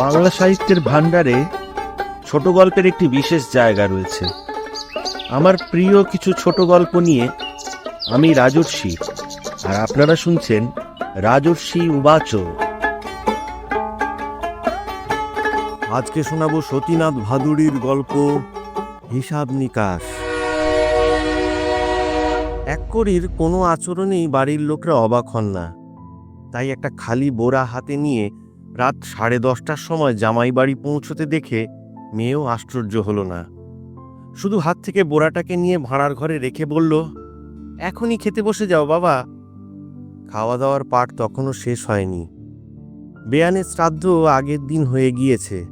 বাংলা সাহিত্যের ভাণ্ডারে ছোট গল্পের একটি বিশেষ জায়গা রয়েছে। আমার প্রিয় কিছু ছোট গল্প নিয়ে আমি রাজর্ষি, আর আপনারা শুনছেন রাজর্ষি উবাচ আজকে শোনাবো সতীনাথ ভাদুড়ির গল্প, হিসাব নিকাশ। এক করির কোনো আচরণেই বাড়ির লোকরা অবাক হন না। তাই একটা খালি বোরা হাতে নিয়ে রাত সাড়ে দশটার সময় জামাই বাড়ি পৌঁছতে দেখে মেয়েও আশ্চর্য হলো না। শুধু হাত থেকে বোড়াটাকে নিয়ে ভাঁড়ার ঘরে রেখে বলল, এখনই খেতে বসে যাও বাবা। খাওয়া দাওয়ার পাট তখনও শেষ হয়নি। বেয়ানের শ্রাদ্ধ আগের দিন হয়ে গিয়েছে।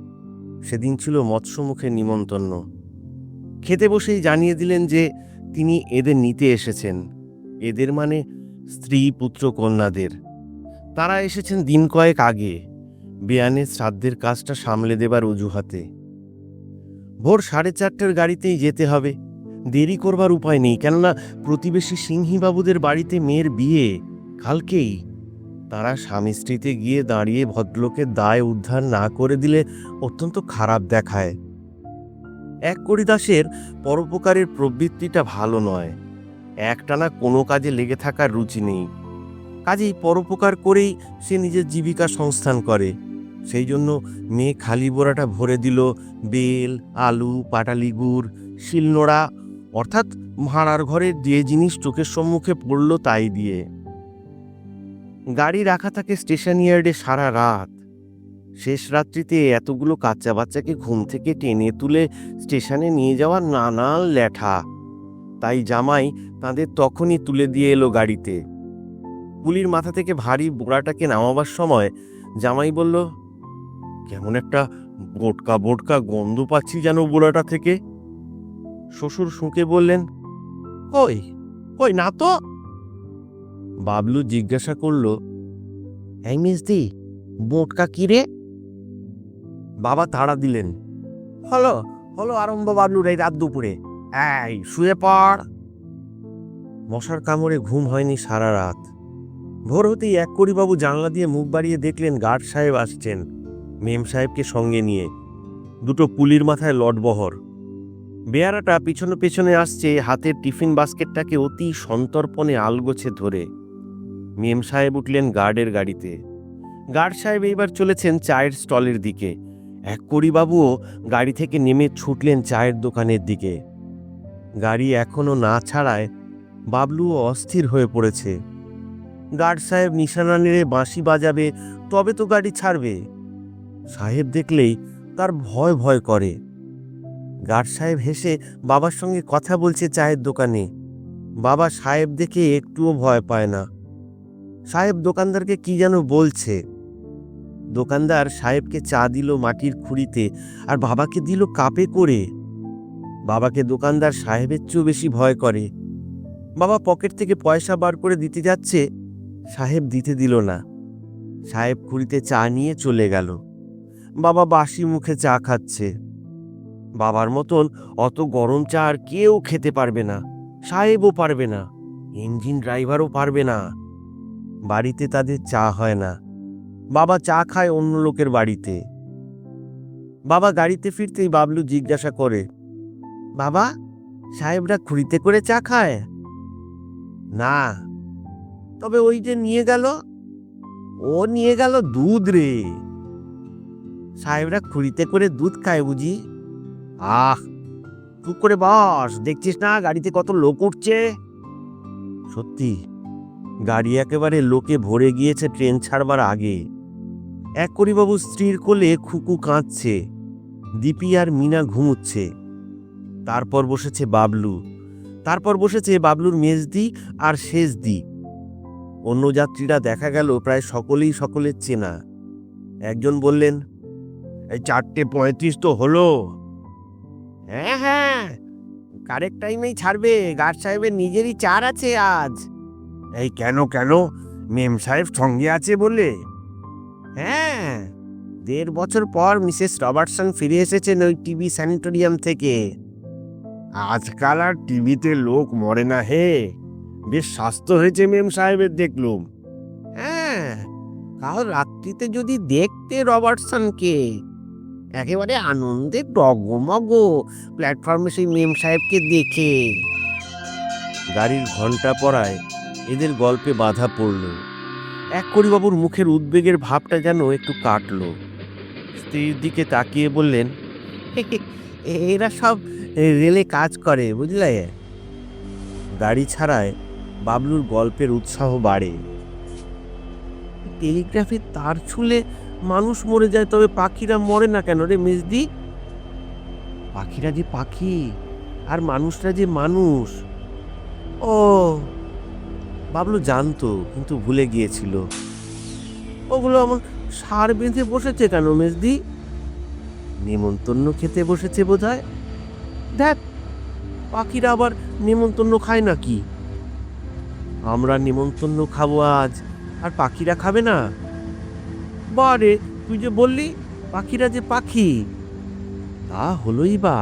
সেদিন ছিল মৎস্যমুখে নিমন্তন্ন খেতে বসেই জানিয়ে দিলেন যে তিনি এদের নিতে এসেছেন। এদের মানে স্ত্রী পুত্র কন্যাদের তারা এসেছেন দিন কয়েক আগে। বেয়ানের শ্রাদ্ধের কাজটা সামলে দেবার অজুহাতে। ভোর সাড়ে চারটের গাড়িতেই যেতে হবে। দেরি করবার উপায় নেই, কেননা প্রতিবেশী সিংহীবাবুদের বাড়িতে মেয়ের বিয়ে কালকেই। তারা স্বামী স্ত্রীতে গিয়ে দাঁড়িয়ে ভদ্রলোকের দায় উদ্ধার না করে দিলে অত্যন্ত খারাপ দেখায়। এক করিদাসের পরোপকারের প্রবৃত্তিটা ভালো নয়। একটানা কোনো কাজে লেগে থাকার রুচি নেই। কাজেই পরোপকার করেই সে নিজের জীবিকা সংস্থান করে। সেই জন্য মেয়ে খালি বোড়াটা ভরে দিল, বেল, আলু, পাটালি গুড়, শিলনোড়া, অর্থাৎ ভাড়ার ঘরে যে জিনিস চোখের সম্মুখে পড়ল তাই দিয়ে। গাড়ি রাখা থাকে স্টেশন ইয়ার্ডে সারা রাত। শেষ রাত্রিতে এতগুলো কাচ্চা বাচ্চাকে ঘুম থেকে টেনে তুলে স্টেশনে নিয়ে যাওয়ার নানান ল্যাঠা তাই জামাই তাদের তখনই তুলে দিয়ে এলো গাড়িতে। পুলির মাথা থেকে ভারী বোড়াটাকে নামাবার সময় জামাই বলল কেমন একটা বোটকা বোটকা গন্ধ পাচ্ছি যেন বোড়াটা থেকে। শ্বশুর শুঁকে বললেন, কই কই না তো? বাবলু জিজ্ঞাসা করল, এই বোটকা কি রে? বাবা তাড়া দিলেন, হলো হলো আরম্ভ বাবলুর এই রাত দুপুরে। এই, শুয়ে পড়। মশার কামড়ে ঘুম হয়নি সারা রাত। ভোর হতেই এক বাবু জানলা দিয়ে মুখ বাড়িয়ে দেখলেন গার্ড সাহেব আসছেন। মেম সাহেবকে সঙ্গে নিয়ে। দুটো পুলির মাথায় লটবহর বেয়ারাটা পিছনে পেছনে আসছে, হাতের টিফিন বাস্কেটটাকে অতি সন্তর্পণে আলগোছে ধরে। মেম সাহেব উঠলেন গার্ডের গাড়িতে। গার্ড সাহেব এইবার চলেছেন চায়ের স্টলের দিকে। এক বাবুও গাড়ি থেকে নেমে ছুটলেন চায়ের দোকানের দিকে। গাড়ি এখনও না ছাড়ায় বাবলুও অস্থির হয়ে পড়েছে। গার্ড সাহেব নিশানা নেড়ে বাঁশি বাজাবে, তবে তো গাড়ি ছাড়বে। সাহেব দেখলেই তার ভয় ভয় করে। গার্ড সাহেব হেসে বাবার সঙ্গে কথা বলছে চায়ের দোকানে। বাবা সাহেব দেখে একটুও ভয় পায় না। সাহেব দোকানদারকে কি যেন বলছে। দোকানদার সাহেবকে চা দিল মাটির খুঁড়িতে আর বাবাকে দিল কাপে করে। বাবাকে দোকানদার সাহেবের চেয়েও বেশি ভয় করে। বাবা পকেট থেকে পয়সা বার করে দিতে যাচ্ছে, সাহেব দিতে দিল না। সাহেব খুঁড়িতে চা নিয়ে চলে গেল। বাবা বাসি মুখে চা খাচ্ছে। বাবার মতন অত গরম চা আর কেউ খেতে পারবে না, সাহেবও পারবে না, ইঞ্জিন ড্রাইভারও পারবে না। বাড়িতে তাদের চা হয় না। বাবা চা খায় অন্য লোকের বাড়িতে। বাবা গাড়িতে ফিরতেই বাবলু জিজ্ঞাসা করে, বাবা, সাহেবরা খুঁড়িতে করে চা খায়? না। তবে ওই যে নিয়ে গেল? ও নিয়ে গেল দুধ রে। সাহেবরা খুঁড়িতে করে দুধ খায় বুঝি? আহ, চুপ করে বস। দেখছিস না গাড়িতে কত লোক উঠছে? সত্যি, গাড়ি একেবারে লোকে ভরে গিয়েছে ট্রেন ছাড়বার আগে। এক করিবাবু স্ত্রীর কোলে খুকু কাঁদছে। দীপি আর মিনা ঘুমুচ্ছে। তারপর বসেছে বাবলু। তারপর বসেছে বাবলুর মেজদি আর শেষদি অন্য যাত্রীরা দেখা গেল প্রায় সকলেই সকলের চেনা। একজন বললেন এই চারটে পঁয়ত্রিশ তো হলো। হ্যাঁ হ্যাঁ কারেক্ট টাইমেই ছাড়বে গার্ড সাহেবের নিজেরই চার আছে আজ। এই কেন কেন? মেম সাহেব সঙ্গে আছে বলে? হ্যাঁ দেড় বছর পর মিসেস রবার্টসন ফিরে এসেছেন ওই টিভি স্যানিটোরিয়াম থেকে। আজকাল আর টিভিতে লোক মরে না হে। বেশ স্বাস্থ্য হয়েছে মেম সাহেবের দেখলুম। হ্যাঁ কাল রাত্রিতে যদি দেখতে রবার্টসনকে একেবারে আনন্দে ডগমগ প্ল্যাটফর্মে সেই মেম সাহেবকে দেখে। গাড়ির ঘণ্টা পড়ায় এদের গল্পে বাধা পড়ল। এক করিবাবুর মুখের উদ্বেগের ভাবটা যেন একটু কাটল। স্ত্রীর দিকে তাকিয়ে বললেন এরা সব রেলে কাজ করে বুঝলে? গাড়ি ছাড়ায় বাবলুর গল্পের উৎসাহ বাড়ে। টেলিগ্রাফের তার ছুলে মানুষ মরে যায় তবে পাখিরা মরে না কেন রে মেজদি? পাখিরা যে পাখি আর মানুষরা যে মানুষ। ও বাবলু জানতো কিন্তু ভুলে গিয়েছিল। ওগুলো আমার সার বেঁধে বসেছে কেন মেজদি? নেমন্তন্ন খেতে বসেছে বোধহয়। দেখ পাখিরা আবার নেমন্তন্ন খায় নাকি? আমরা নেমন্তন্ন খাব আজ আর পাখিরা খাবে না। বারে তুই যে বললি, পাখিরা যে পাখি, তা হলোই বা।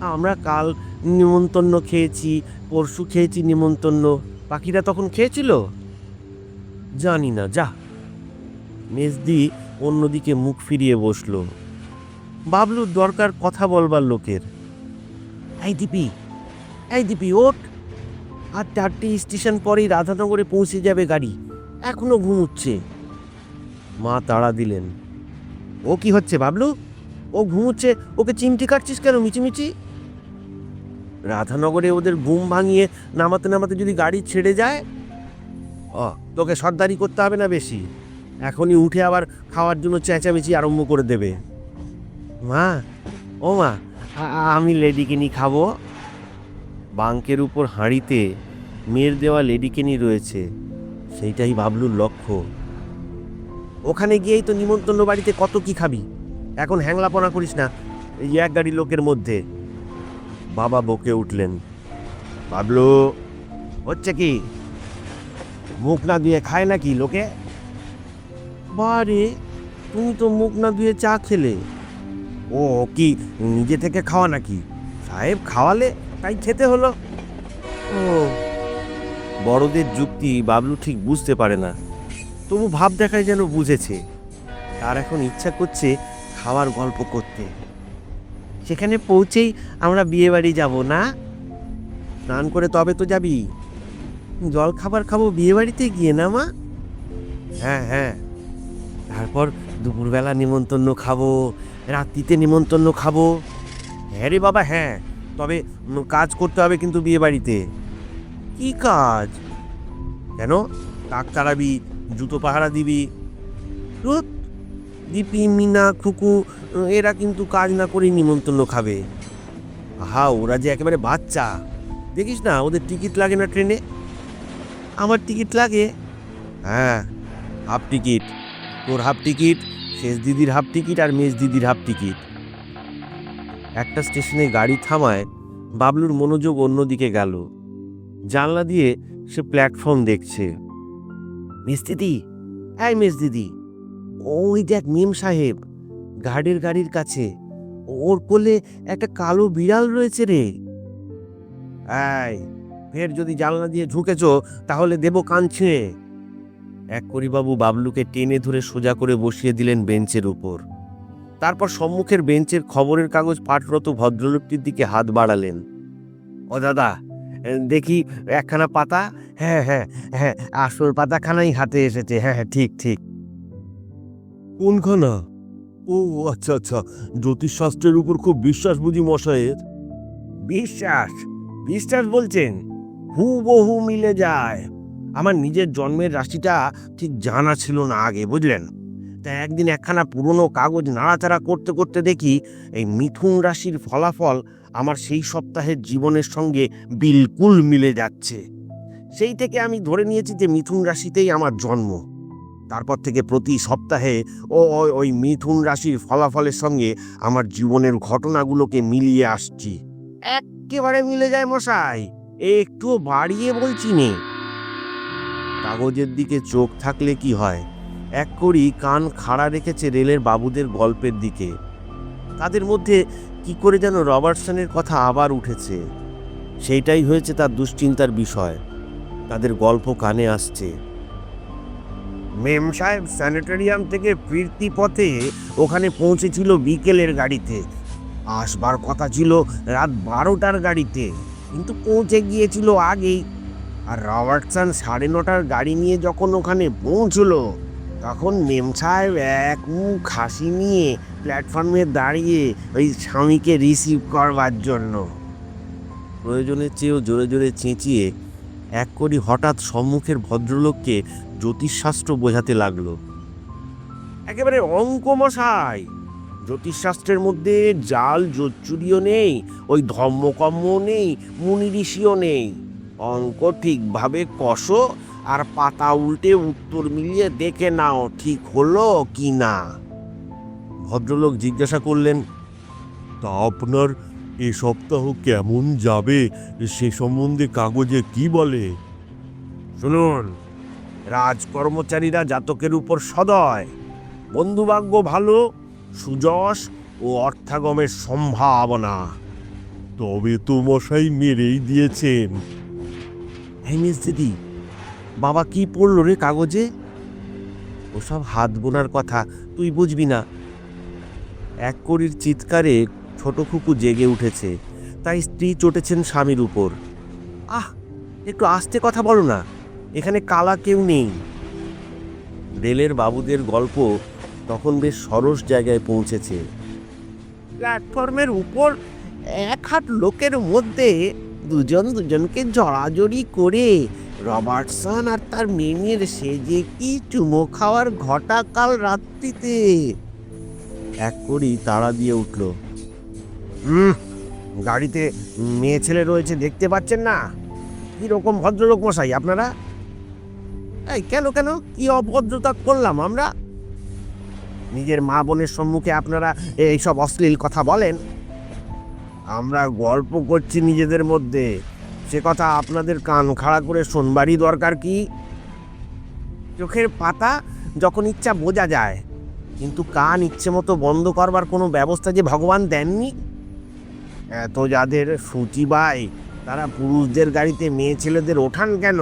আমরা কাল নিমন্তন্ন খেয়েছি, পরশু খেয়েছি নিমন্তন্ন। পাখিরা তখন খেয়েছিল? জানি না, যা। মেজদি অন্যদিকে মুখ ফিরিয়ে বসল। বাবলুর দরকার কথা বলবার লোকের। এই দিপি এই দিপি ওট আর চারটি স্টেশন পরেই রাধানগরে পৌঁছে যাবে গাড়ি। এখনও ঘুমুচ্ছে মা তাড়া দিলেন। ও কি হচ্ছে, বাবলু? ও ঘুমুচ্ছে, ওকে চিমটি কাটছিস কেন, মিচিমিচি? রাধানগরে ওদের ঘুম ভাঙিয়ে নামাতে নামাতে যদি গাড়ি ছেড়ে যায়? ও তোকে সর্দারি করতে হবে না বেশি। এখনই উঠে আবার খাওয়ার জন্য চেঁচামেচি আরম্ভ করে দেবে। মা, ও মা আমি লেডিকেনি খাব। বাঙ্কের উপর হাঁড়িতে মেয়ের দেওয়া লেডিকেনি রয়েছে। সেইটাই বাবলুর লক্ষ্য। ওখানে গিয়েই তো নিমন্ত্রণ বাড়িতে কত কি খাবি? এখন হ্যাংলাপনা করিস না এই এক গাড়ি লোকের মধ্যে। বাবা বকে উঠলেন। বাবলু হচ্ছে কি? মুখ না ধুয়ে খায় নাকি লোকে? বারে তুমি তো মুখ না ধুয়ে চা খেলে। ও কি নিজে থেকে খাওয়া নাকি? সাহেব খাওয়ালে তাই খেতে হলো। ও। বড়দের যুক্তি বাবলু ঠিক বুঝতে পারে না। তবু ভাব দেখায় যেন বুঝেছে। তার এখন ইচ্ছা করছে খাওয়ার গল্প করতে। সেখানে পৌঁছেই আমরা বিয়ে বাড়ি যাব, না? স্নান করে তবে তো যাবি। জল খাবার খাব বিয়ে বাড়িতে গিয়ে, না মা? হ্যাঁ হ্যাঁ। তারপর দুপুরবেলা নিমন্ত্রণ খাব, রাত্রিতে নিমন্ত্রণ খাব। হ্যাঁ রে বাবা হ্যাঁ। তবে কাজ করতে হবে কিন্তু বিয়ে বাড়িতে কি কাজ? কেন? কাক তাড়াবি জুতো পাহারা দিবি। রুত দীপি, মিনা, খুকু, এরা কিন্তু কাজ না করেই নিমন্ত্রণ খাবে। আহা, ওরা যে একেবারে বাচ্চা। দেখিস না, ওদের টিকিট লাগে না ট্রেনে? আমার টিকিট লাগে। হ্যাঁ হাফ টিকিট। তোর হাফ টিকিট, শেষ দিদির হাফ টিকিট আর মেজ দিদির হাফ টিকিট। একটা স্টেশনে গাড়ি থামায়, বাবলুর মনোযোগ অন্যদিকে গেল। জানলা দিয়ে সে প্ল্যাটফর্ম দেখছে। মিস দিদি? এই মিস দিদি। ওই দেখ মিম সাহেব গার্ডের গাড়ির কাছে। ওর কোলে একটা কালো বিড়াল রয়েছে রে। এই, ফের যদি জানলা দিয়ে ঝুঁকেছো তাহলে দেবো কান ছিঁড়ে এক করিবাবু বাবলুকে টেনে ধরে সোজা করে বসিয়ে দিলেন বেঞ্চের উপর। তারপর সম্মুখের বেঞ্চের খবরের কাগজ পাঠরত ভদ্রলোকটির দিকে হাত বাড়ালেন। ও দাদা দেখি একখানা পাতা হ্যাঁ হ্যাঁ হ্যাঁ আসল পাতাখানাই হাতে এসেছে হ্যাঁ হ্যাঁ ঠিক ঠিক। কোনখানা? ও আচ্ছা আচ্ছা জ্যোতিষশাস্ত্রের উপর খুব বিশ্বাস বুঝি মশাইয়ের? বিশ্বাস বিশ্বাস বলছেন হুবহু মিলে যায়। আমার নিজের জন্মের রাশিটা ঠিক জানা ছিল না আগে বুঝলেন? তা একদিন একখানা পুরনো কাগজ নাড়াচাড়া করতে করতে দেখি এই মিথুন রাশির ফলাফল আমার সেই সপ্তাহের জীবনের সঙ্গে বিলকুল মিলে যাচ্ছে। সেই থেকে আমি ধরে নিয়েছি যে মিথুন রাশিতেই আমার জন্ম। তারপর থেকে প্রতি সপ্তাহে ও ওই- মিথুন রাশির ফলাফলের সঙ্গে আমার জীবনের ঘটনাগুলোকে মিলিয়ে আসছি। একেবারে মিলে যায় মশাই একটু বাড়িয়ে বলছি নে। কাগজের দিকে চোখ থাকলে কি হয়? এক করি কান খাড়া রেখেছে রেলের বাবুদের গল্পের দিকে। তাদের মধ্যে কি করে যেন রবার্টসনের কথা আবার উঠেছে। সেইটাই হয়েছে তার দুশ্চিন্তার বিষয়। তাদের গল্প কানে আসছে। মেম সাহেব স্যানিটেরিয়াম থেকে ফিরতি পথে ওখানে পৌঁছেছিল বিকেলের গাড়িতে। আসবার কথা ছিল রাত বারোটার গাড়িতে, কিন্তু পৌঁছে গিয়েছিল আগেই। আর রবার্টসন সাড়ে নটার গাড়ি নিয়ে যখন ওখানে পৌঁছলো, তখন মেম সাহেব এক মুখ হাসি নিয়ে প্ল্যাটফর্মে দাঁড়িয়ে ওই স্বামীকে রিসিভ করবার জন্য। প্রয়োজনের চেয়েও জোরে জোরে চেঁচিয়ে এক করি হঠাৎ সম্মুখের ভদ্রলোককে জ্যোতিষশাস্ত্র বোঝাতে লাগল। একেবারে অঙ্ক মশাই জ্যোতিষশাস্ত্রের মধ্যে জাল জোচ্চুরিও নেই ওই ধর্মকর্ম নেই মুনি ঋষিও নেই। অঙ্ক ঠিকভাবে কষো আর পাতা উল্টে উত্তর মিলিয়ে দেখে নাও ঠিক হলো কি না। ভদ্রলোক জিজ্ঞাসা করলেন তা আপনার এ সপ্তাহ কেমন যাবে? সে সম্বন্ধে কাগজে কি বলে? শুনুন রাজকর্মচারীরা জাতকের উপর সদয়। বন্ধুভাগ্য ভালো সুযশ ও অর্থাগমের সম্ভাবনা। তবে তো মশাই মেরেই দিয়েছেন। এই মিস দিদি বাবা কি পড়ল রে কাগজে? ওসব হাত বোনার কথা তুই বুঝবি না। এক করির চিৎকারে ছোট খুকু জেগে উঠেছে। তাই স্ত্রী চটেছেন স্বামীর উপর। আহ, একটু আস্তে কথা বলো না, এখানে কালা কেউ নেই। রেলের বাবুদের গল্প তখন বেশ সরস জায়গায় পৌঁছেছে। প্ল্যাটফর্মের উপর এক হাত লোকের মধ্যে দুজন দুজনকে জড়াজড়ি করে রবার্টসন আর তার মেয়ের সেজে কি চুমো খাওয়ার ঘটা কাল রাত্রিতে। এক করি তাড়া দিয়ে উঠল। গাড়িতে মেয়ে ছেলে রয়েছে, দেখতে পাচ্ছেন না? কীরকম ভদ্রলোক মশাই আপনারা? এই কেন কেন? কি অভদ্রতা করলাম আমরা? নিজের মা বোনের সম্মুখে আপনারা এইসব অশ্লীল কথা বলেন? আমরা গল্প করছি নিজেদের মধ্যে। সে কথা আপনাদের কান খাড়া করে শোনবারই দরকার কি? চোখের পাতা যখন ইচ্ছা বোঝা যায়। কিন্তু কান ইচ্ছে মতো বন্ধ করবার কোনো ব্যবস্থা যে ভগবান দেননি? এত যাদের সূচি বাই, তারা পুরুষদের গাড়িতে মেয়ে ছেলেদের ওঠান কেন?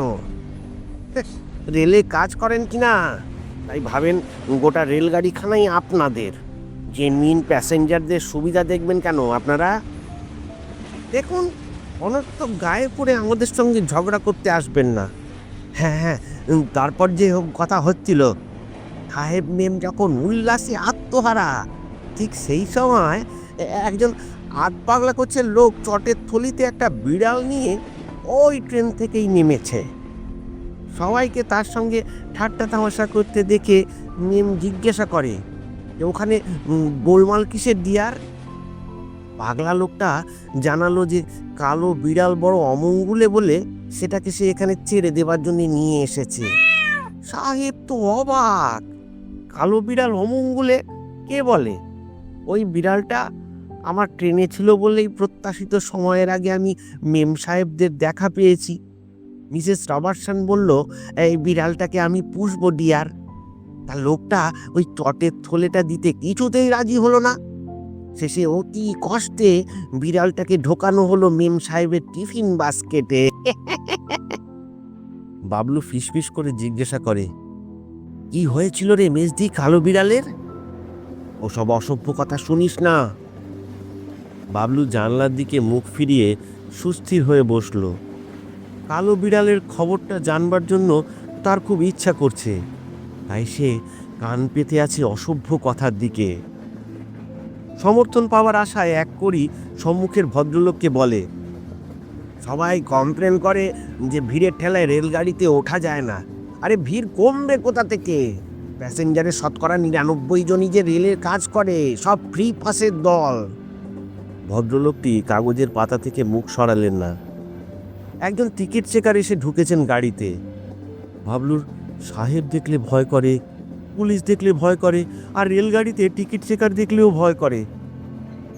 রেলে কাজ করেন কি না তাই ভাবেন গোটা রেলগাড়িখানাই আপনাদের। যে জেনুইন প্যাসেঞ্জারদের সুবিধা দেখবেন কেন আপনারা? দেখুন, অনর্থক গায়ে পড়ে আমাদের সঙ্গে ঝগড়া করতে আসবেন না। হ্যাঁ হ্যাঁ তারপর যে কথা হচ্ছিল। সাহেব মেম যখন উল্লাসে আত্মহারা, ঠিক সেই সময় একজন আধ পাগলা করছে লোক চটের থলিতে একটা বিড়াল নিয়ে ওই ট্রেন থেকেই নেমেছে। সবাইকে তার সঙ্গে ঠাট্টা তামাশা করতে দেখে মেম জিজ্ঞাসা করে যে ওখানে গোলমাল কিসের দিয়ার পাগলা লোকটা জানালো যে, কালো বিড়াল বড় অমঙ্গুলে বলে সেটাকে সে এখানে ছেড়ে দেবার জন্য নিয়ে এসেছে। সাহেব তো অবাক কালো বিড়াল অমঙ্গলে কে বলে? ওই বিড়ালটা আমার ট্রেনে ছিল বলেই প্রত্যাশিত সময়ের আগে আমি মেম সাহেবদের দেখা পেয়েছি। মিসেস রবার্টসন বলল, এই বিড়ালটাকে আমি পুষবো, ডিয়ার। তা লোকটা ওই চটের থলেটা দিতে কিছুতেই রাজি হলো না। শেষে অতি কষ্টে বিড়ালটাকে ঢোকানো হলো মেম সাহেবের টিফিন বাস্কেটে। বাবলু ফিসফিস করে জিজ্ঞাসা করে কি হয়েছিল রে মেজদি কালো বিড়ালের? ওসব অসভ্য কথা শুনিস না। বাবলু জানলার দিকে মুখ ফিরিয়ে সুস্থির হয়ে বসল। কালো বিড়ালের খবরটা জানবার জন্য তার খুব ইচ্ছা করছে। তাই সে কান পেতে আছে অসভ্য কথার দিকে। সমর্থন পাওয়ার আশায় এক করি সম্মুখের ভদ্রলোককে বলে, সবাই কমপ্লেন করে যে ভিড়ের ঠেলায় রেলগাড়িতে ওঠা যায় না। আরে ভিড় কমবে কোথা থেকে? প্যাসেঞ্জারের শতকরা নিরানব্বই জনই যে রেলের কাজ করে সব ফ্রি পাসের দল। ভদ্রলোকটি কাগজের পাতা থেকে মুখ সরালেন না? একজন টিকিট চেকার এসে ঢুকেছেন গাড়িতে। ভাবলুর সাহেব দেখলে ভয় করে পুলিশ দেখলে ভয় করে আর রেলগাড়িতে টিকিট চেকার দেখলেও ভয় করে।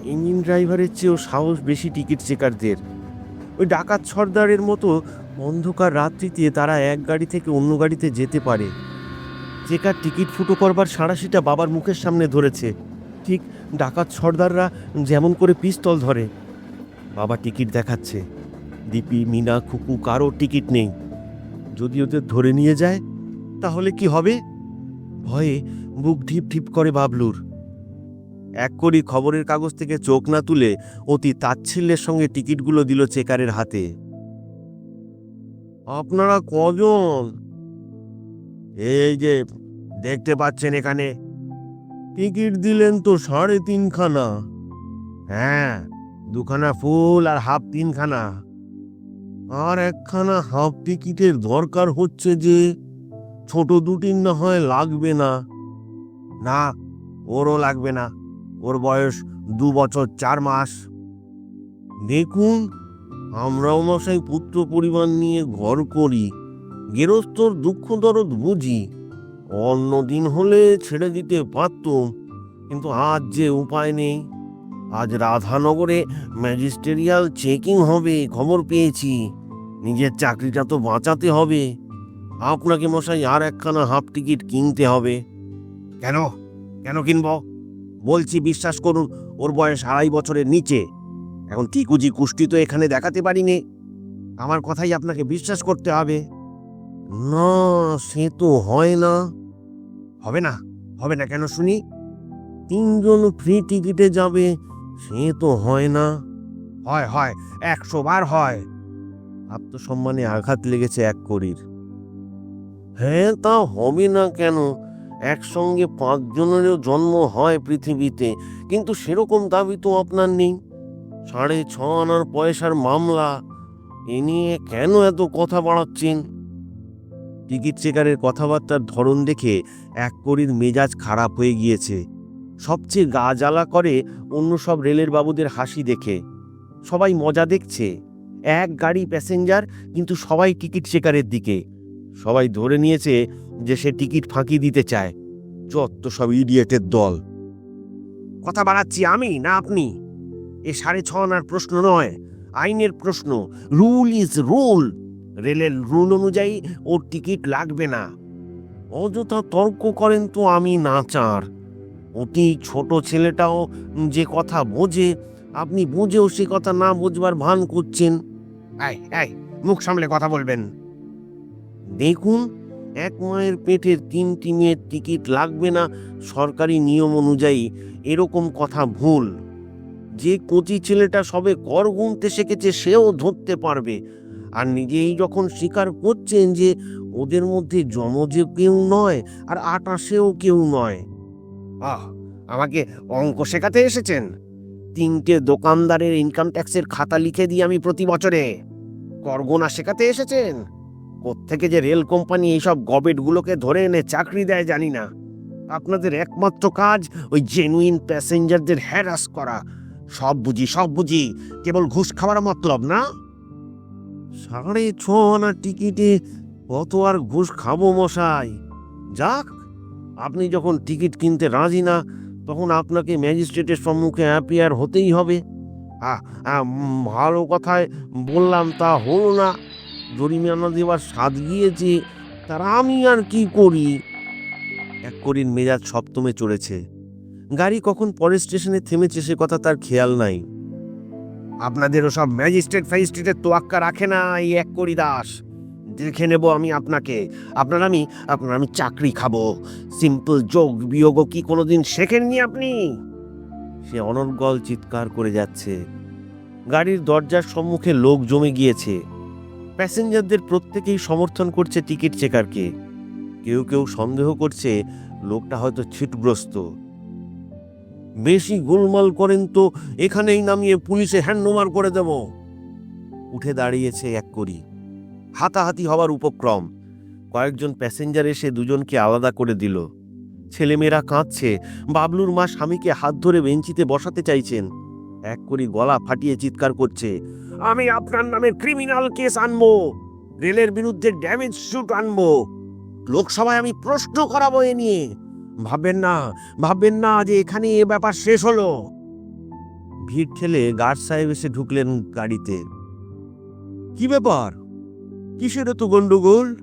ইঞ্জিন ড্রাইভারের চেয়েও সাহস বেশি টিকিট চেকারদের। ওই ডাকাত সর্দারের মতো অন্ধকার রাত্রিতে তারা এক গাড়ি থেকে অন্য গাড়িতে যেতে পারে। চেকার টিকিট ফুটো করবার সাঁড়াশিটা বাবার মুখের সামনে ধরেছে। ঠিক ডাকাত সর্দাররা যেমন করে পিস্তল ধরে। বাবা টিকিট দেখাচ্ছে। দীপি, মিনা, খুকু, কারও টিকিট নেই। যদি ওদের ধরে নিয়ে যায়, তাহলে কি হবে? ভয়ে বুক ঢিপ ঢিপ করে বাবলুর। এক করি খবরের কাগজ থেকে চোখ না তুলে অতি তাচ্ছিল্যের সঙ্গে টিকিটগুলো দিল চেকারের হাতে। আপনারা কজন? এই যে, দেখতে পাচ্ছেন এখানে। টিকিট দিলেন তো সাড়ে তিনখানা। হ্যাঁ দুখানা ফুল আর হাফ তিনখানা। আর একখানা হাফ টিকিটের দরকার হচ্ছে যে, ছোট দুটির না হয় লাগবে না। না, ওরও লাগবে না। ওর বয়স দু বছর চার মাস। দেখুন আমরাও মশাই পুত্র পরিবার নিয়ে ঘর করি গেরস্তর দুঃখ দরদ বুঝি। অন্য দিন হলে ছেড়ে দিতে পারতুম কিন্তু আজ যে উপায় নেই। আজ রাধানগরে ম্যাজিস্টেরিয়াল চেকিং হবে, খবর পেয়েছি। নিজের চাকরিটা তো বাঁচাতে হবে। আপনাকে মশাই আর একখানা হাফ টিকিট কিনতে হবে। কেন? কেন কিনব? বলছি, বিশ্বাস করুন, ওর বয়স আড়াই বছরের নিচে। এখন টিকুজি কুষ্টি তো এখানে দেখাতে পারিনি। আমার কথাই আপনাকে বিশ্বাস করতে হবে। না, সে তো হয় না। হবে না হবে না কেন শুনি? তিনজন ফ্রি টিকিটে যাবে, সে তো হয় না। হয় হয়, একশো বার হয়। আত্মসম্মানে আঘাত লেগেছে এক করির। হ্যাঁ তা হবে না কেন? একসঙ্গে পাঁচজনেরও জন্ম হয় পৃথিবীতে, কিন্তু সেরকম দাবি তো আপনার নেই। সাড়ে ছ আনার পয়সার মামলা, এ নিয়ে কেন এত কথা বাড়াচ্ছেন? টিকিট কথাবার্তার ধরন দেখে এক করির মেজাজ খারাপ হয়ে গিয়েছে। সবচেয়ে গা জ্বালা করে অন্য সব রেলের বাবুদের হাসি দেখে। সবাই মজা দেখছে। এক গাড়ি প্যাসেঞ্জার, কিন্তু সবাই টিকিট চেকারের দিকে। সবাই ধরে নিয়েছে যে সে টিকিট ফাঁকি দিতে চায়। যত সব ইডিয়েটের দল। কথা বাড়াচ্ছি আমি না আপনি? এ সাড়ে ছ আনার প্রশ্ন নয়। আইনের প্রশ্ন রুল ইজ রুল রেলের রুল অনুযায়ী ওর টিকিট লাগবে না। অযথা তর্ক করেন তো আমি নাচার। অতি ছোট ছেলেটাও যে কথা বোঝে, আপনি বুঝেও সে কথা না বুঝবার ভান করছেন। মুখ সামলে কথা বলবেন। দেখুন, এক মায়ের পেটের তিনটি মেয়ের টিকিট লাগবে না, সরকারি নিয়ম অনুযায়ী। এরকম কথা ভুল। যে কচি ছেলেটা সবে কর গুনতে শিখেছে, সেও ধরতে পারবে। আর নিজেই যখন স্বীকার করছেন যে ওদের মধ্যে জমজে কেউ নয়, আর আটাশেও কেউ নয়। আহ আমাকে অঙ্ক শেখাতে এসেছেন। তিনটে দোকানদারের ইনকাম ট্যাক্সের খাতা লিখে দিই আমি প্রতি বছরে। করগোনা শেখাতে এসেছেন? কোত্থেকে যে রেল কোম্পানি এইসব গবেটগুলোকে ধরে এনে চাকরি দেয় জানি না। আপনাদের একমাত্র কাজ ওই জেনুইন প্যাসেঞ্জারদের হ্যারাস করা। সব বুঝি সব বুঝি। কেবল ঘুষ খাওয়ার মতলব না? সাড়ে ছ আনা টিকিটে কত আর ঘুষ খাব মশাই? যাক, আপনি যখন টিকিট কিনতে রাজি না, তখন আপনাকে ম্যাজিস্ট্রেটের সম্মুখে অ্যাপিয়ার হতেই হবে। ভালো কথায় বললাম তা হলো না। জরিমানা দেওয়ার স্বাদ গিয়েছে, তার আমি আর কি করি? এক করির মেজাজ সপ্তমে চড়েছে গাড়ি কখন পরের স্টেশনে থেমেছে সে কথা তার খেয়াল নাই। আপনাদেরও সব ম্যাজিস্ট্রেট ফ্যাজিস্ট্রেটের তোয়াক্কা রাখে না এই এক করি দাস দেখে নেব আমি আপনাকে। আপনার আমি আপনার আমি চাকরি খাব। সিম্পল যোগ বিয়োগ কি কোনোদিন শেখেননি আপনি? সে অনর্গল চিৎকার করে যাচ্ছে। গাড়ির দরজার সম্মুখে লোক জমে গিয়েছে। প্যাসেঞ্জারদের প্রত্যেকেই সমর্থন করছে টিকিট চেকারকে। কেউ কেউ সন্দেহ করছে লোকটা হয়তো ছিটগ্রস্ত। বেশি গোলমাল করেন তো, এখানেই নামিয়ে পুলিশে হ্যান্ডওভার করে দেব। উঠে দাঁড়িয়েছে এক করি। হাতাহাতি হওয়ার উপক্রম। কয়েকজন প্যাসেঞ্জার এসে দুজনকে আলাদা করে দিল। ছেলেমেয়েরা কাঁদছে। বাবলুর মা স্বামীকে হাত ধরে বেঞ্চিতে বসাতে চাইছেন। এক করি গলা ফাটিয়ে চিৎকার করছে, আমি আপনার নামে ক্রিমিনাল কেস আনব। রেলের বিরুদ্ধে ড্যামেজ স্যুট আনব। লোকসভায় আমি প্রশ্ন করাবো এ নিয়ে। ভাববেন না ভাববেন না যে এখানে এ ব্যাপার শেষ হলো। ভিড় ঠেলে গার্ড সাহেব এসে ঢুকলেন গাড়িতে। কি ব্যাপার? কিসের এত গন্ডগোল?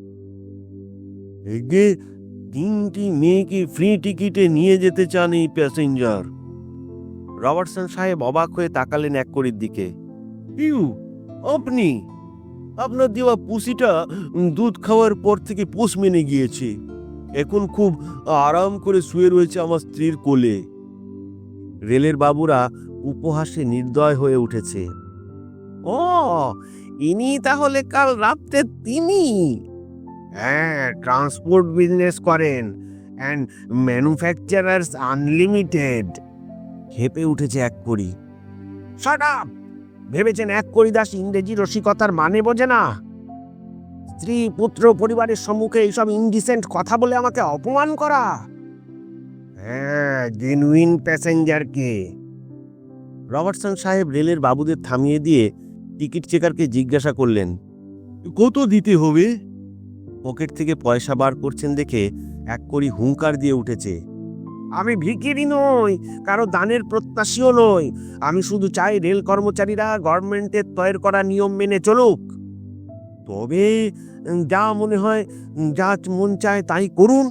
তিনটি মেয়েকে ফ্রি টিকিটে নিয়ে যেতে চান এই প্যাসেঞ্জার। রবার্টসন সাহেব অবাক হয়ে তাকালেন এক করির দিকে। ইউ, আপনি? আপনার দেওয়া পুষিটা দুধ খাওয়ার পর থেকে পোষ মেনে গিয়েছে। এখন খুব আরাম করে শুয়ে রয়েছে আমার স্ত্রীর কোলে। রেলের বাবুরা উপহাসে নির্দয় হয়ে উঠেছে। ও ইনি তাহলে কাল রাত্রে তিনি? হ্যাঁ ট্রান্সপোর্ট বিজনেস করেন অ্যান্ড ম্যানুফ্যাকচারার্স আনলিমিটেড। হেঁপে উঠেছে এক করি শাট আপ! ভেবেছেন এক করি দাস ইংরেজি রসিকতার মানে বোঝে না? স্ত্রী, পুত্র, পরিবারের সম্মুখে এইসব ইনডিসেন্ট কথা বলে আমাকে অপমান করা? হ্যাঁ জেনুইন প্যাসেঞ্জারকে রবার্টসন সাহেব রেলের বাবুদের থামিয়ে দিয়ে টিকিট চেকারকে জিজ্ঞাসা করলেন, কত দিতে হবে? পকেট থেকে পয়সা বার করছেন দেখে এক করি হুঙ্কার দিয়ে উঠেছে, আমি ভিকিরি নই, কারও দানের প্রত্যাশীও নই। আমি শুধু চাই রেল কর্মচারীরা গভর্নমেন্টের তৈরি করা নিয়ম মেনে চলুক। তবে যা মনে হয় যা মন চায় তাই করুন।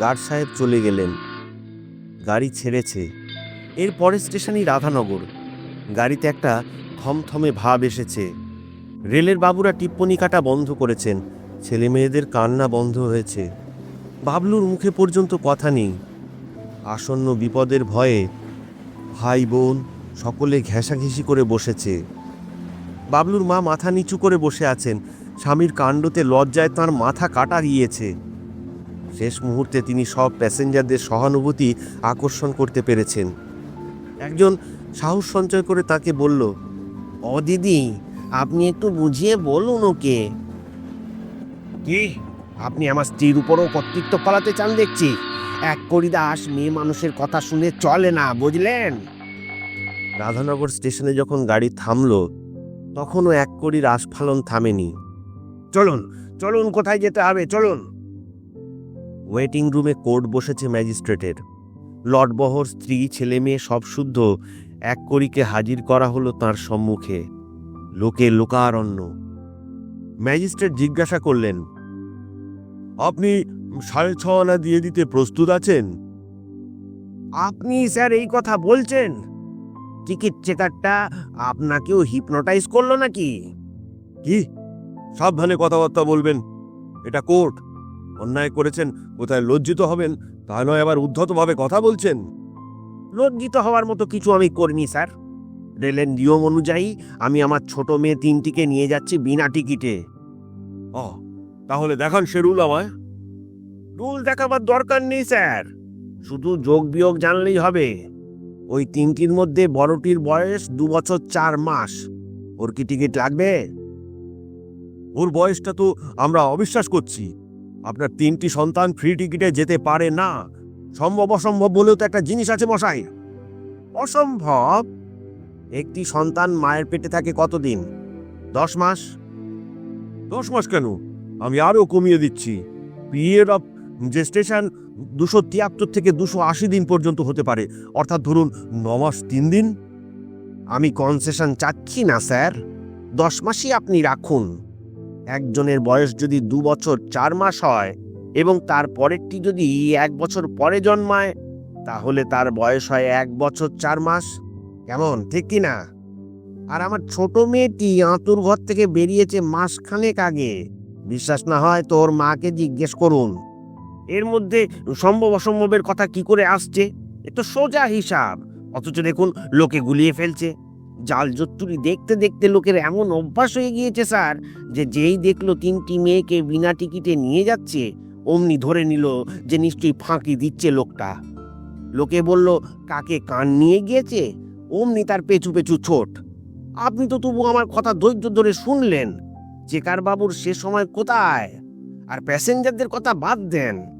গার্ড সাহেব চলে গেলেন। গাড়ি ছেড়েছে। এর পরের স্টেশনই রাধানগর। গাড়িতে একটা থমথমে ভাব এসেছে। রেলের বাবুরা টিপ্পনি কাটা বন্ধ করেছেন। ছেলে মেয়েদের কান্না বন্ধ হয়েছে। বাবলুর মুখে পর্যন্ত কথা নেই। আসন্ন বিপদের ভয়ে ভাই বোন সকলে ঘেঁষাঘেঁষি করে বসেছে। বাবলুর মা মাথা নিচু করে বসে আছেন। স্বামীর কাণ্ডতে লজ্জায় তার মাথা কাটা গিয়েছে। শেষ মুহূর্তে তিনি সব প্যাসেঞ্জারদের সহানুভূতি আকর্ষণ করতে পেরেছেন। একজন সাহস সঞ্চয় করে তাকে বলল, ও দিদি, আপনি একটু বুঝিয়ে বলুন ওকে। কি? আপনি আমার স্ত্রীর উপরও কর্তৃত্ব পালাতে চান দেখছি। এক করি দাস মেয়ে মানুষের কথা শুনে চলে না, বুঝলেন? রাধানগর স্টেশনে যখন গাড়ি থামলো তখনও এক কড়ির আস্ফালন থামেনি। চলুন চলুন, কোথায় যেতে হবে? চলুন। ওয়েটিং রুমে কোর্ট বসেছে ম্যাজিস্ট্রেটের। লটবহর স্ত্রী, ছেলে মেয়ে সব শুদ্ধ। এক কড়িকে হাজির করা হলো তার সম্মুখে। লোকে লোকারণ্য। ম্যাজিস্ট্রেট জিজ্ঞাসা করলেন, আপনি সাড়ে ছ আনা দিয়ে দিতে প্রস্তুত আছেন? আপনি স্যার এই কথা বলছেন? টিকিট চেকারটা আপনাকেও হিপনোটাইজ করল নাকি? কি? সাবধানে কথাবার্তা বলবেন। এটা কোর্ট। অন্যায় করেছেন কোথায় লজ্জিত হবেন তা নয় আবার উদ্ধতভাবে কথা বলছেন। লজ্জিত হওয়ার মতো কিছু আমি করিনি স্যার। রেলের নিয়ম অনুযায়ী আমি আমার ছোট মেয়ে তিনটিকে নিয়ে যাচ্ছি বিনা টিকিটে। ও তাহলে দেখান সে রুল আমায়। রুল দেখাবার দরকার নেই স্যার। শুধু যোগ বিয়োগ জানলেই হবে। ওই তিনটির মধ্যে বড়টির বয়স দু বছর চার মাস। ওর কি টিকিট লাগবে? ওর বয়সটা তো আমরা অবিশ্বাস করছি। আপনার তিনটি সন্তান ফ্রি টিকিটে যেতে পারে না। সম্ভব অসম্ভব বলেও তো একটা জিনিস আছে মশাই। অসম্ভব? একটি সন্তান মায়ের পেটে থাকে কতদিন? দশ মাস? দশ মাস কেন? আমি আরও কমিয়ে দিচ্ছি। পিরিয়ড অফ জেস্টেশন দুশো তিয়াত্তর থেকে দুশো আশি দিন পর্যন্ত হতে পারে। অর্থাৎ ধরুন, ন মাস, তিন দিন? আমি কনসেশন চাচ্ছি না, স্যার। দশ মাসই আপনি রাখুন। একজনের বয়স যদি দু বছর চার মাস হয় এবং তার পরেরটি যদি এক বছর পরে জন্মায়, তাহলে তার বয়স হয় এক বছর চার মাস। কেমন, ঠিক কি না? আর আমার ছোট মেয়েটি আঁতুর ঘর থেকে বেরিয়েছে মাসখানেক আগে। বিশ্বাস না হয় তোর মাকে জিজ্ঞেস করুন। এর মধ্যে সম্ভব অসম্ভবের কথা কি করে আসছে? এ তো সোজা হিসাব। অথচ দেখুন, লোকে গুলিয়ে ফেলছে। জাল জত্তুরি দেখতে দেখতে লোকের এমন অভ্যাস হয়ে গিয়েছে, স্যার, যে যেই দেখল তিনটি মেয়েকে বিনা টিকিটে নিয়ে যাচ্ছে, অমনি ধরে নিল যে নিশ্চয়ই ফাঁকি দিচ্ছে লোকটা। লোকে বলল, কাকে কান নিয়ে গিয়েছে? অমনি তার পেছু পেছু ছোট। আপনি তো তবু আমার কথা ধৈর্য ধরে শুনলেন। চেকার বাবুর সে সময় কোথায়? আর প্যাসেঞ্জারদের কথা বাদ দেন।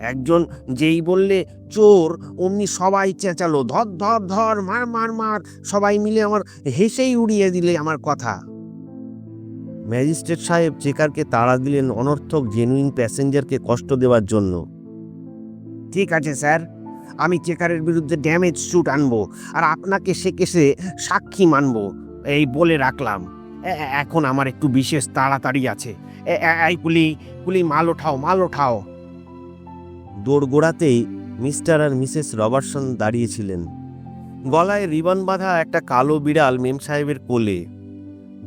একজন যেই বললে, চোর অমনি সবাই চেঁচালো, ধর ধর ধর, মার মার মার, সবাই মিলে আমার হেসেই উড়িয়ে দিলে আমার কথা। ম্যাজিস্ট্রেট সাহেব চেকারকে তাড়া দিলেন অনর্থক জেনুইন প্যাসেঞ্জারকে কষ্ট দেওয়ার জন্য। ঠিক আছে, স্যার, আমি চেকারের বিরুদ্ধে ড্যামেজ স্যুট আনব আর আপনাকে সে কেসে সাক্ষী মানবো। এই বলে রাখলাম। এখন আমার একটু বিশেষ তাড়াতাড়ি আছে। এই, কুলি কুলি, মাল ওঠাও মাল ওঠাও। দোরগোড়াতেই মিস্টার আর মিসেস রবার্টসন দাঁড়িয়েছিলেন। গলায় রিবন বাঁধা একটা কালো বিড়াল মেম সাহেবের কোলে।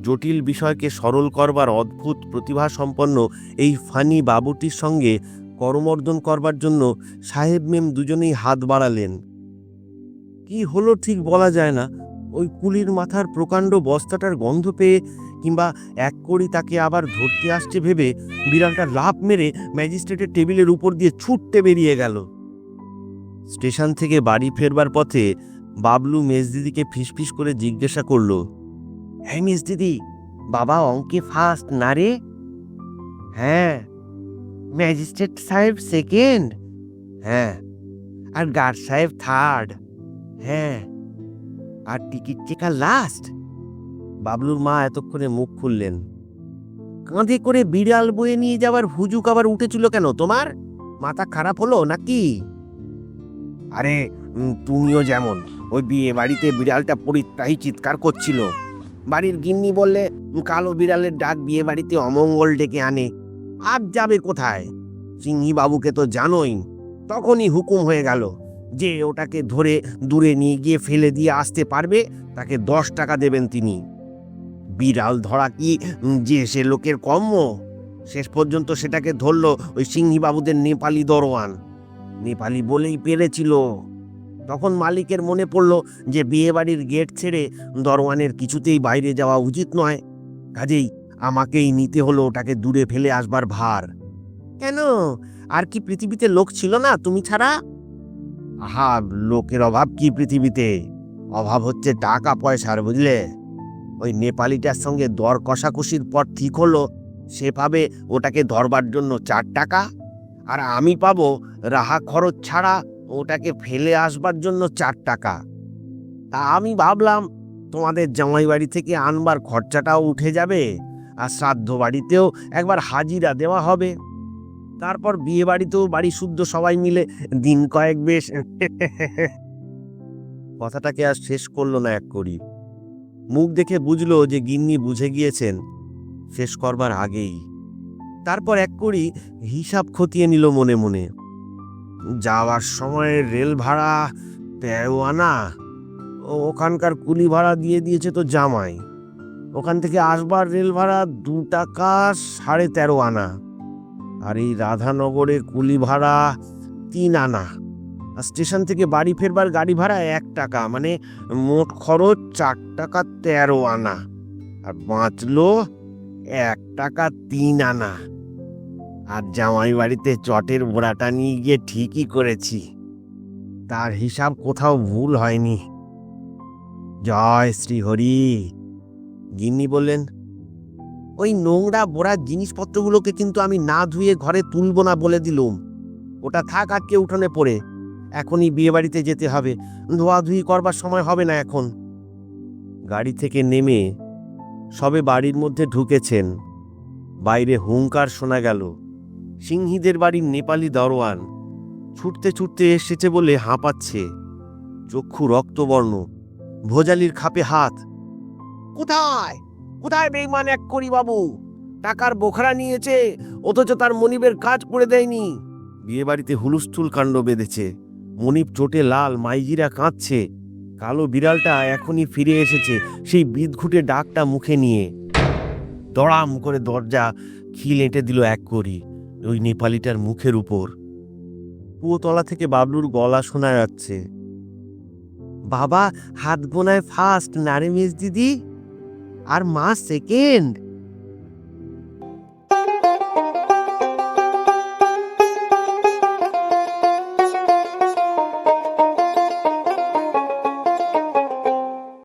জটিল বিষয়কে সরল করবার অদ্ভুত প্রতিভা সম্পন্ন এই ফানি বাবুটির সঙ্গে করমর্দন করবার জন্য সাহেব মেম দুজনেই হাত বাড়ালেন। কি হলো ঠিক বলা যায় না। ওই কুলির মাথার প্রকাণ্ড বস্তাটার গন্ধ পেয়ে কিংবা এক করি তাকে আবার ধরতে আসছে ভেবে বিড়ালটা লাফ মেরে ম্যাজিস্ট্রেটের টেবিলের উপর দিয়ে ছুটতে বেরিয়ে গেল। স্টেশন থেকে বাড়ি ফেরবার পথে বাবলু মেজদিদিকে ফিসফিস করে জিজ্ঞাসা করল হ্যাঁ মিস দিদি বাবা অঙ্কে ফার্স্ট না রে? হ্যাঁ ম্যাজিস্ট্রেট সাহেব সেকেন্ড হ্যাঁ আর গার্ড সাহেব থার্ড হ্যাঁ আর টিকিট চেকার লাস্ট বাবলুর মা এতক্ষণে মুখ খুললেন। কাঁধে করে বিড়াল বয়ে নিয়ে যাওয়ার হুজুক আবার উঠেছিল কেন তোমার? মাথা খারাপ হলো নাকি? আরে তুমিও যেমন, ওই বিয়ে বাড়িতে বিড়ালটা পরিত্রাহী চিৎকার করছিল। বাড়ির গিন্নি বললে, কালো বিড়ালের ডাক বিয়ে বাড়িতে অমঙ্গল ডেকে আনে। আর যাবে কোথায়? সিংহি বাবুকে তো জানোই। তখনই হুকুম হয়ে গেল যে ওটাকে ধরে দূরে নিয়ে গিয়ে ফেলে দিয়ে আসতে পারবে, তাকে দশ টাকা দেবেন তিনি। বিড়াল ধরা কি যে সে লোকের কম্য শেষ পর্যন্ত সেটাকে ধরলো ওই সিংহি বাবুদের নেপালি দরওয়ান নেপালি বলেই পেরেছিল। তখন মালিকের মনে পড়ল যে বিয়েবাড়ির গেট ছেড়ে দরওয়ানের কিছুতেই বাইরে যাওয়া উচিত নয়। কাজেই আমাকেই নিতে হলো, ওটাকে দূরে ফেলে আসবার ভার। কেন? আর কি পৃথিবীতে লোক ছিল না তুমি ছাড়া? আহা, লোকের অভাব কি পৃথিবীতে? অভাব হচ্ছে টাকা পয়সার বুঝলে? ওই নেপালিটার সঙ্গে দর কষাকষির পর ঠিক হলো, সে পাবে ওটাকে ধরবার জন্য চার টাকা, আর আমি পাবো রাহা খরচ ছাড়া ওটাকে ফেলে আসবার জন্য চার টাকা। তা আমি ভাবলাম, তোমাদের জামাই বাড়ি থেকে আনবার খরচাটাও উঠে যাবে, আর শ্রাদ্ধ বাড়িতেও একবার হাজিরা দেওয়া হবে। তারপর বিয়ে বাড়িতেও বাড়ি শুদ্ধ সবাই মিলে দিন কয়েক বেশ। কথাটাকে আর শেষ করল না এক করি। মুখ দেখে বুঝলো যে গিন্নি বুঝে গিয়েছেন, শেষ করবার আগেই। তারপর এক করি হিসাব খতিয়ে নিল মনে মনে। যাওয়ার সময় রেল ভাড়া ও ওখানকার কুলি ভাড়া দিয়ে দিয়েছে তো জামাই। ওখান থেকে আসবার রেল ভাড়া দু টাকা সাড়ে তেরো আনা আর এই রাধানগরে কুলি ভাড়া তিন আনা। স্টেশন থেকে বাড়ি ফেরবার গাড়ি ভাড়া এক টাকা মানে মোট খরচ চার টাকা তেরো আনা। আর বাঁচলো এক টাকা তিন আনা। আর জামাই বাড়িতে চটের বোড়াটা নিয়ে গিয়ে ঠিকই করেছি। তার হিসাব কোথাও ভুল হয়নি। জয় শ্রী হরি গিন্নি বললেন, ওই নোংরা বোড়ার জিনিসপত্রগুলোকে কিন্তু আমি না ধুয়ে ঘরে তুলব না বলে দিলুম। ওটা থাক আজকে উঠোনে পড়ে। এখনই বিয়ে বাড়িতে যেতে হবে। ধোয়াধুয়ি করবার সময় হবে না এখন। গাড়ি থেকে নেমে সবে বাড়ির মধ্যে ঢুকেছেন। বাইরে হুঙ্কার শোনা গেল। সিংহীদের বাড়ির নেপালি দরওয়ান ছুটতে ছুটতে এসেছে বলে হাঁপাচ্ছে। চক্ষু রক্তবর্ণ। ভোজালির খাপে হাত। কোথায়? কোথায় বেইমান এক করি বাবু টাকার বোখরা নিয়েছে, অথচ তার মনিবের কাজ করে দেয়নি। বিয়ে বাড়িতে হুলুস্থুল কাণ্ড বেঁধেছে। মনিপ চোটে লাল, মাইজিরা কাঁদছে। কালো বিড়ালটা এখনই ফিরে এসেছে, সেই বিদঘুটে ডাকটা মুখে নিয়ে। দড়াম করে দরজা খিল এঁটে দিল এক করি, ওই নেপালিটার মুখের উপর। কুয়োতলা থেকে বাবলুর গলা শোনা যাচ্ছে। বাবা, হাত গোনায় ফার্স্ট নারে মিস দিদি? আর মা সেকেন্ড